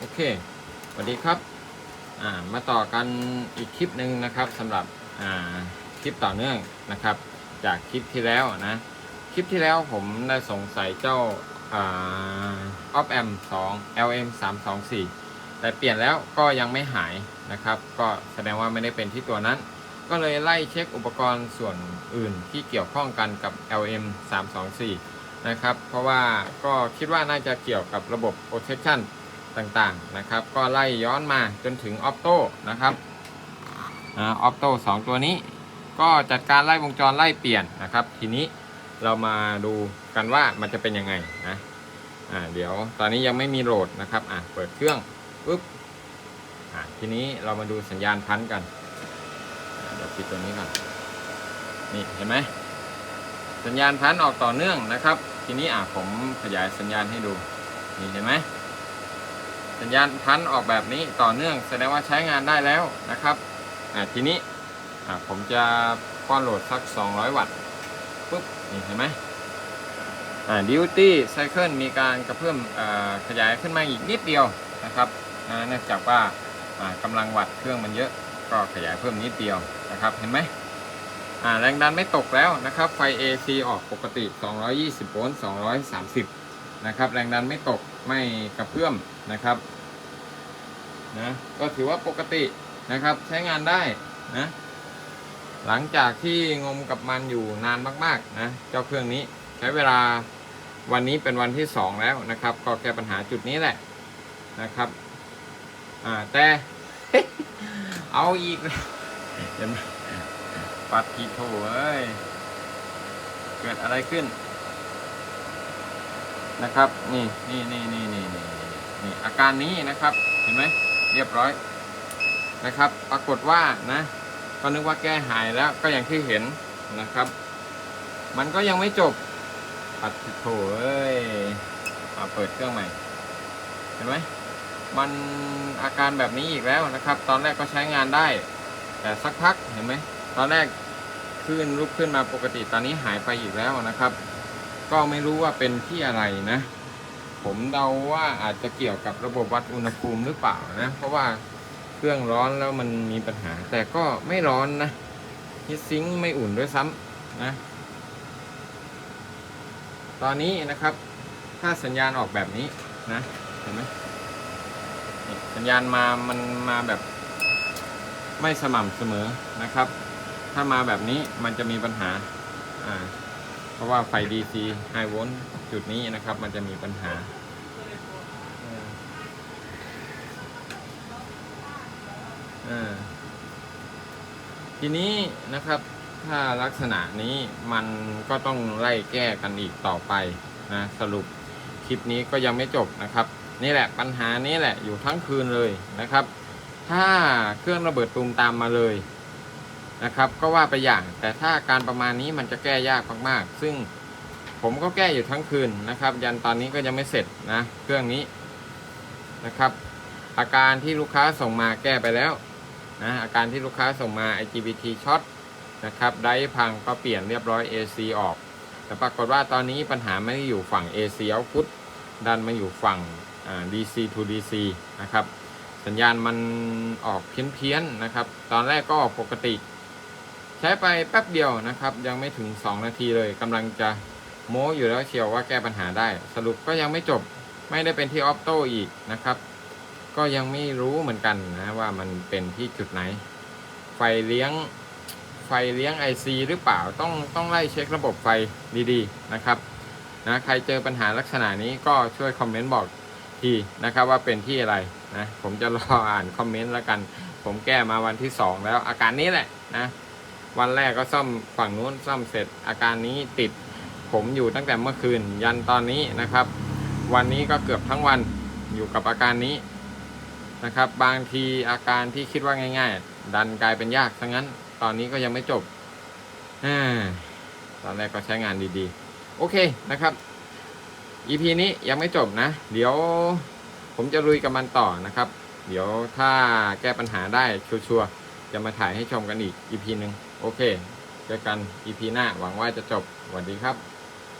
โอเคสวัสดีครับอ่ามาต่อกันอีกคลิปหนึ่งนะครับสำหรับอ่าคลิปต่อเนื่องนะครับ จากคลิปที่แล้วนะคลิปที่แล้วผมได้สงสัยเจ้าอ่า op amp 2 lm 3 2 4แต่เปลี่ยนแล้วก็ยังไม่หายนะครับ ก็แสดงว่าไม่ได้เป็นที่ตัวนั้น ก็เลยไล่เช็คอุปกรณ์ส่วนอื่นที่เกี่ยวข้องกันกับ LM 3 2 4นะครับ เพราะว่าก็คิดว่าน่าจะเกี่ยวกับระบบ protection ต่างๆนะครับ ก็ไล่ย้อนมาจนถึง Opto นะครับอ่า Opto 2ตัวนี้ ก็จัดการไล่วงจรไล่เปลี่ยนนะครับ ทีนี้เรามาดูกันว่ามันจะเป็นยังไงนะอ่าเดี๋ยวตอนนี้ยังไม่มีโหลดนะครับอะเปิดเครื่องปุ๊บอะทีนี้เรามาดูสัญญาณพันกันเดี๋ยวปิดตัวนี้ก่อนนี่เห็นไหมสัญญาณพันออกต่อเนื่องนะครับ ทีนี้อะผมขยายสัญญาณให้ดูนี่เห็นไหม สัญญาณพันออกแบบนี้ต่อเนื่องแสดงว่าใช้งานได้แล้วนะครับอ่าทีนี้อ่าผมจะป้อนโหลดสัก 200 วัตต์ปุ๊บนี่เห็นไหมอ่าดิวตี้ไซเคิลมีการกระเพิ่มอ่าขยายขึ้นมาอีกนิดเดียวนะครับเนื่องจากว่าอ่ากำลังวัตต์เครื่องมันเยอะก็ขยายเพิ่มนิดเดียวนะครับเห็นไหมอ่าแรงดันไม่ตกแล้วนะครับไฟ AC ออกปกติ 220 โวลต์ 230 นะครับ แรงดันไม่ตกไม่กระเพื่อมนะครับนะก็ถือว่าปกตินะครับใช้งานได้นะหลังจากที่งมกับมันอยู่นานมากๆนะเจ้าเครื่องนี้ใช้เวลาวันนี้เป็นวันที่ 2 แล้วนะครับ ก็แก้ปัญหาจุดนี้แหละนะครับอ่าแต่เอาอีกเห็นปัดทีโถเอ้ยเกิดอะไรขึ้น นะครับนี่นี่นี่นี่นี่นี่นี่อาการนี้นะครับเห็นไหมเรียบร้อยนะครับ ปรากฏว่านะก็นึกว่าแก้หายแล้วก็อย่างที่เห็นนะครับ มันก็ยังไม่จบปัดโถเอ้ยเอาเปิดเครื่องใหม่ เห็นไหมมันอาการแบบนี้อีกแล้วนะครับ ตอนแรกก็ใช้งานได้ แต่สักพักเห็นไหมตอนแรกขึ้นลุกขึ้นมาปกติตอนนี้หายไปอีกแล้วนะครับ ก็ไม่รู้ว่าเป็นที่อะไรนะ ผมเดาว่าอาจจะเกี่ยวกับระบบวัดอุณหภูมิหรือเปล่านะ เพราะว่าเครื่องร้อนแล้วมันมีปัญหา แต่ก็ไม่ร้อนนะฮีทซิงค์ไม่อุ่นด้วยซ้ำนะ ตอนนี้นะครับ ถ้าสัญญาณออกแบบนี้นะเห็นไหมสัญญาณมามันมาแบบไม่สม่ำเสมอนะครับ ถ้ามาแบบนี้มันจะมีปัญหาอ่า เพราะว่าไฟ DC High Volt จุดนี้นะครับ มันจะมีปัญหาอ่าทีนี้นะครับถ้าลักษณะนี้มันก็ต้องไล่แก้กันอีกต่อไปนะสรุปคลิปนี้ก็ยังไม่จบนะครับ นี่แหละปัญหานี้แหละอยู่ทั้งคืนเลยนะครับ ถ้าเครื่องระเบิดตูมตามมาเลย นะครับก็ว่าไปอย่างแต่ถ้าการประมาณนี้มันจะแก้ยากมากๆ ซึ่งผมก็แก้อยู่ทั้งคืนนะครับ ยันตอนนี้ก็ยังไม่เสร็จนะเครื่องนี้นะครับ อาการที่ลูกค้าส่งมาแก้ไปแล้วนะอาการที่ลูกค้าส่งมา IGBT ช็อตนะครับไดร์พังก็เปลี่ยนเรียบร้อย AC ออก แต่ปรากฏว่าตอนนี้ปัญหาไม่ได้อยู่ฝั่ง AC output ดันมาอยู่ฝั่ง DC to DC นะครับสัญญาณมันออกเพี้ยนๆนะครับ ตอนแรกก็ออกปกติ ใช้ไปแป๊บเดียวนะครับ ยังไม่ถึง 2 นาทีเลยกำลังจะโม้อยู่แล้วเชียวว่าแก้ปัญหาได้ สรุปก็ยังไม่จบไม่ได้เป็นที่ออฟโต้อีกนะครับ ก็ยังไม่รู้เหมือนกันนะว่ามันเป็นที่จุดไหน ไฟเลี้ยงไฟเลี้ยง IC หรือเปล่าต้องต้องไล่เช็คระบบไฟดีๆนะครับนะใครเจอปัญหาลักษณะนี้ก็ช่วยคอมเมนต์บอกทีนะครับว่าเป็นที่อะไรนะผมจะรออ่านคอมเมนต์แล้วกัน ผมแก้มาวันที่ 2 แล้วอาการนี้แหละนะ วันแรกก็ซ่อมฝั่งนู้นซ่อมเสร็จอาการนี้ติดผมอยู่ตั้งแต่เมื่อคืนยันตอนนี้นะครับ วันนี้ก็เกือบทั้งวันอยู่กับอาการนี้นะครับ บางทีอาการที่คิดว่าง่าย ๆ ดันกลายเป็นยากซะงั้น ตอนนี้ก็ยังไม่จบอาตอนแรกก็ใช้งานดีๆ โอเคนะครับ EP นี้ยังไม่จบนะ เดี๋ยวผมจะลุยกับมันต่อนะครับ เดี๋ยวถ้าแก้ปัญหาได้ชัวร์ จะมาถ่ายให้ชมกันอีก EP หนึ่งโอเค เจอกัน EP หน้า หวังว่าจะจบสวัสดีครับ